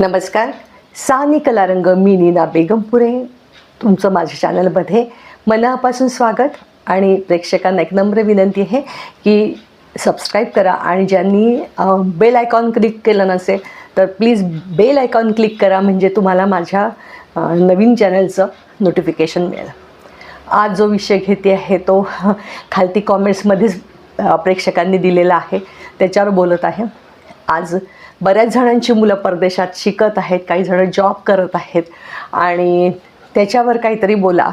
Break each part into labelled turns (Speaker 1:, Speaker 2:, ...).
Speaker 1: नमस्कार. सानी कलारंग मी नीना बेगमपुरे. तुमचं माझ्या चॅनलमध्ये मनापासून स्वागत. आणि प्रेक्षकांना एक नम्र विनंती आहे की सबस्क्राईब करा. आणि ज्यांनी बेल आयकॉन क्लिक केलं नसेल तर प्लीज बेल आयकॉन क्लिक करा. म्हणजे तुम्हाला माझ्या नवीन चॅनलचं नोटिफिकेशन मिळेल. आज जो विषय घेते आहे तो खालती कॉमेंट्समध्येच प्रेक्षकांनी दिलेला आहे. त्याच्यावर बोलत आहे. आज बऱ्याच जणांची मुलं परदेशात शिकत आहेत काही जणं जॉब करत आहेत. आणि त्याच्यावर काहीतरी बोला.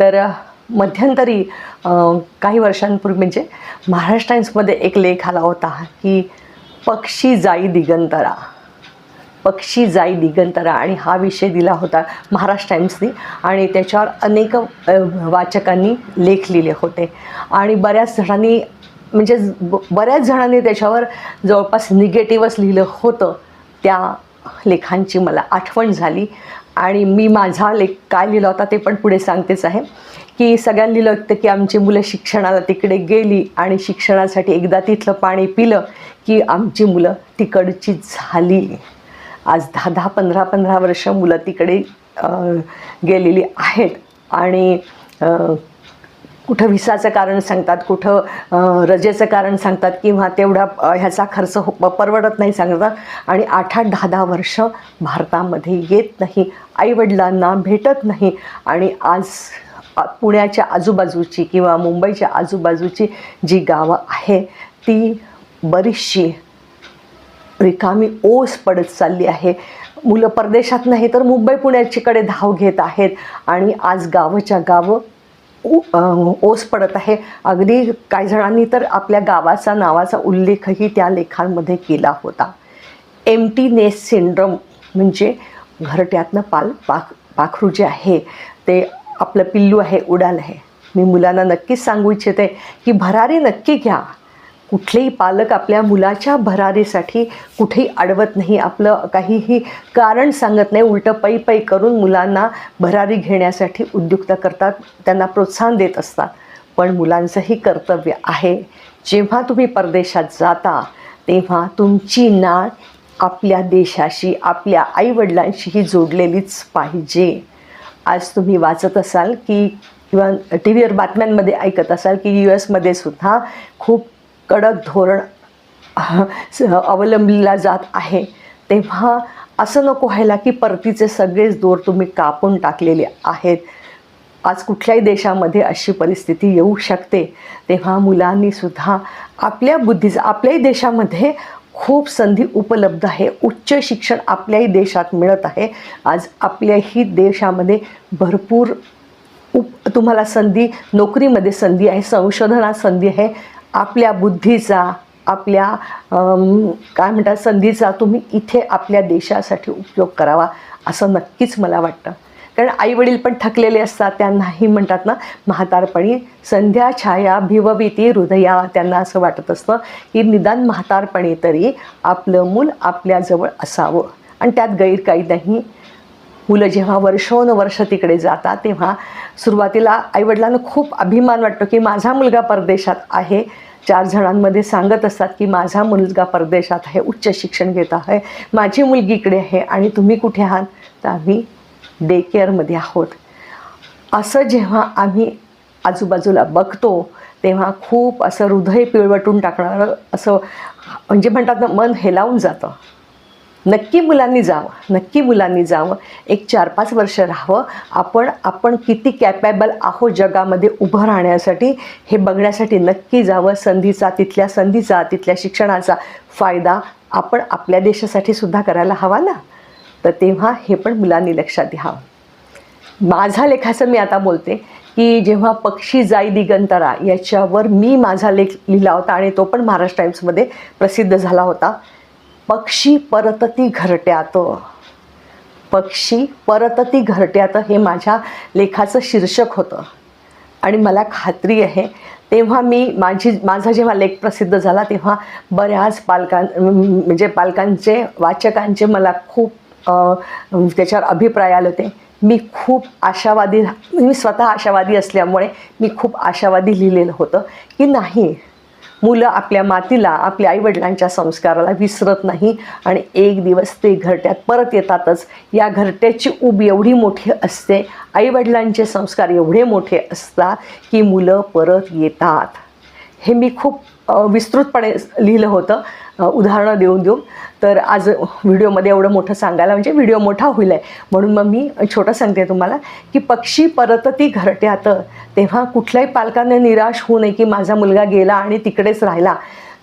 Speaker 1: तर मध्यंतरी काही वर्षांपूर्वी म्हणजे महाराष्ट्र टाइम्समध्ये एक लेख आला होता की पक्षी जाई दिगंतरा. पक्षी जाई दिगंतरा आणि हा विषय दिला होता महाराष्ट्र टाइम्सनी आणि त्याच्यावर अनेक वाचकांनी लेख लिहिले होते. आणि बऱ्याच जणांनी म्हणजे ब- बऱ्याच जणांनी त्याच्यावर जवळपास निगेटिव्हच लिहिलं होतं. त्या लेखांची मला आठवण झाली. आणि मी माझा लेख काय लिहिला होता ते पण पुढे सांगतेच आहे. की सगळ्यांनी लिहिलं होतं की आमची मुलं शिक्षणाला तिकडे गेली आणि शिक्षणासाठी एकदा तिथलं पाणी पिलं की आमची मुलं तिकडची झाली. आज दहा दहा पंधरा पंधरा वर्ष मुलं तिकडे गेलेली आहेत. आणि कुठं विसाचं कारण सांगतात कुठं रजेचं कारण सांगतात किंवा तेवढा ह्याचा खर्च हो परवडत नाही सांगतात आणि आठ आठ दहा दहा वर्ष भारतामध्ये येत नाही आईवडिलांना भेटत नाही. आणि आज पुण्याच्या आजूबाजूची किंवा मुंबईच्या आजूबाजूची जी गावं आहे ती बरीचशी रिकामी ओस पडत चालली आहे. मुलं परदेशात नाही तर मुंबई पुण्याचीकडे धाव घेत आहेत. आणि आज गावच्या गावं ओस पडत आहे. अगदी काही जणांनी तर आपल्या गावाचा नावाचा उल्लेखही त्या लेखांमध्ये केला होता. एमटीनेस सिंड्रम म्हणजे घरट्यातनं पाल पाख पाखरू जे आहे ते आपलं पिल्लू आहे उडाल आहे. मी मुलांना नक्कीच सांगू इच्छिते की भरारी नक्की घ्या. कुठलेही पालक आपल्या मुलाच्या भरारीसाठी कुठेही अडवत नाही. आपलं काहीही कारण सांगत नाही. उलटं पै पै करून मुलांना भरारी घेण्यासाठी उद्युक्त करतात. त्यांना प्रोत्साहन देत असतात. पण मुलांचंही कर्तव्य आहे. जेव्हा तुम्ही परदेशात जाता तेव्हा तुमची नाळ आपल्या देशाशी आपल्या आईवडिलांशीही जोडलेलीच पाहिजे. आज तुम्ही वाचत असाल की किंवा टी व्हीवर बातम्यांमध्ये ऐकत असाल की यू एसमध्ये सुद्धा खूप कडक धोरण स- जात आहे. तेव्हा असं नको व्हायला की परतीचे सगळेच दोर तुम्ही कापून टाकलेले आहेत. आज कुठल्याही देशामध्ये अशी परिस्थिती येऊ शकते. तेव्हा मुलांनीसुद्धा आपल्या बुद्धीचं आपल्याही देशामध्ये खूप संधी उपलब्ध आहे. उच्च शिक्षण आपल्याही देशात मिळत आहे. आज आपल्याही देशामध्ये भरपूर उप तुम्हाला संधी नोकरीमध्ये संधी आहे संशोधनात संधी आहे. आपल्या बुद्धीचा आपल्या काय म्हणतात संधीचा तुम्ही इथे आपल्या देशासाठी उपयोग करावा असं नक्कीच मला वाटतं. कारण आईवडील पण थकलेले असतात त्यांनाही म्हणतात ना म्हातारपणी संध्या छाया भिवभीती हृदया त्यांना असं वाटत असतं की निदान म्हातारपणी तरी आपलं मूल आपल्याजवळ असावं. आणि त्यात गैर काही नाही मुलं जेव्हा वर्षोनवर्ष तिकडे जातात तेव्हा सुरुवातीला आईवडिलांना खूप अभिमान वाटतो की माझा मुलगा परदेशात आहे. चार जणांमध्ये सांगत असतात की माझा मुलगा परदेशात आहे उच्च शिक्षण घेत आहे माझी मुलगी इकडे आहे आणि तुम्ही कुठे आहात? तर आम्ही डे केअरमध्ये आहोत. असं जेव्हा आम्ही आजूबाजूला बघतो तेव्हा खूप असं हृदय पिळवटून टाकणारं असं म्हणजे म्हणतात ना मन हेलावून जातं. नक्की मुलांनी जावं नक्की मुलांनी जावं. एक चार पाच वर्ष राहावं. आपण आपण किती कॅपेबल आहो जगामध्ये उभं राहण्यासाठी हे बघण्यासाठी नक्की जावं. संधीचा तिथल्या संधीचा तिथल्या शिक्षणाचा फायदा आपण आपल्या देशासाठी सुद्धा करायला हवा ना? तर तेव्हा हे पण मुलांनी लक्षात घ्यावं. माझा लेखाचं मी आता बोलते की जेव्हा पक्षी जाई दिगंतरा याच्यावर मी माझा लेख लिहिला होता आणि तो पण महाराष्ट्र टाइम्समध्ये प्रसिद्ध झाला होता. पक्षी परतती घरट्यात. पक्षी परतती घरट्यात हे माझ्या लेखाचं शीर्षक होतं. आणि मला खात्री आहे तेव्हा मी माझी माझा जेव्हा लेख प्रसिद्ध झाला तेव्हा बऱ्याच पालकां म्हणजे पालकांचे वाचकांचे मला खूप त्याच्यावर अभिप्राय आले होते. मी खूप आशावादी मी स्वतः आशावादी असल्यामुळे मी खूप आशावादी लिहिलेलं होतं की नाही मुलं आपल्या मातीला आपल्या आईवडिलांच्या संस्काराला विसरत नाही आणि एक दिवस ते घरट्यात परत येतातच. या घरट्याची ऊब एवढी मोठी असते आईवडिलांचे संस्कार एवढे मोठे असतात की मुलं परत येतात. हे मी खूप विस्तृतपणे लिहिलं होतं. उदाहरणं देऊन देऊन. तर आज व्हिडिओमध्ये एवढं मोठं सांगायला म्हणजे व्हिडिओ मोठा होईल आहे म्हणून मग मी छोटं सांगते तुम्हाला की पक्षी परतती घरट्यात. तेव्हा कुठल्याही पालकाने निराश होऊ नये की माझा मुलगा गेला आणि तिकडेच राहिला.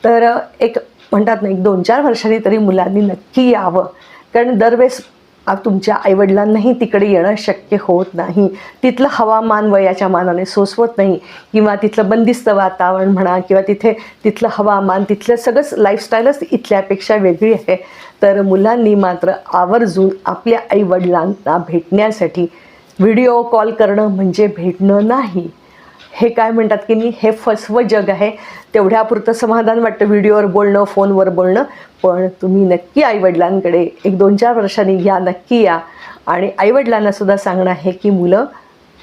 Speaker 1: तर एक म्हणतात ना एक दोन चार वर्षांनी तरी मुलांनी नक्की यावं. कारण दरवेळेस तुमच्या आईवडिलांनाही तिकडे येणं शक्य होत नाही. तिथलं हवामान वयाच्या मानाने सोसवत नाही. किंवा तिथलं बंदिस्त वातावरण म्हणा किंवा तिथे तिथलं हवामान तिथलं सगळंच लाईफस्टाईलच इथल्यापेक्षा वेगळी आहे. तर मुलांनी मात्र आवर्जून आपल्या आईवडिलांना भेटण्यासाठी व्हिडिओ कॉल करणं म्हणजे भेटणं नाही. हे काय म्हणतात की नाही हे फसवं जग आहे. तेवढ्यापुरतं समाधान वाटतं व्हिडिओवर बोलणं फोनवर बोलणं. पण तुम्ही नक्की आईवडिलांकडे एक दोन चार वर्षांनी या नक्की या. आणि आईवडिलांना सुद्धा सांगणं आहे की मुलं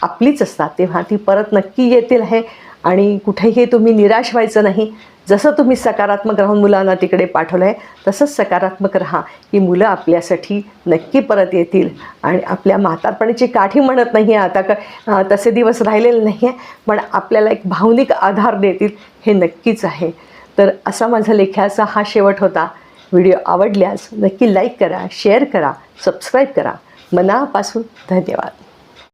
Speaker 1: आपलीच असतात तेव्हा ती परत नक्की येतील आहे आणि कुठेही तुम्ही निराश व्हायचं नाही. जसं तुम्ही सकारात्मक राहून मुलांना तिकडे पाठवलं आहे तसंच सकारात्मक राहा की मुलं आपल्यासाठी नक्की परत येतील. आणि आपल्या म्हातारपणीची काठी म्हणत नाही आहे आता क तसे दिवस राहिलेले नाही आहे पण आपल्याला एक भावनिक आधार देतील हे नक्कीच आहे. तर असा माझा लेखाचा हा शेवट होता. व्हिडिओ आवडल्यास नक्की लाईक करा शेअर करा सबस्क्राईब करा. मनापासून धन्यवाद.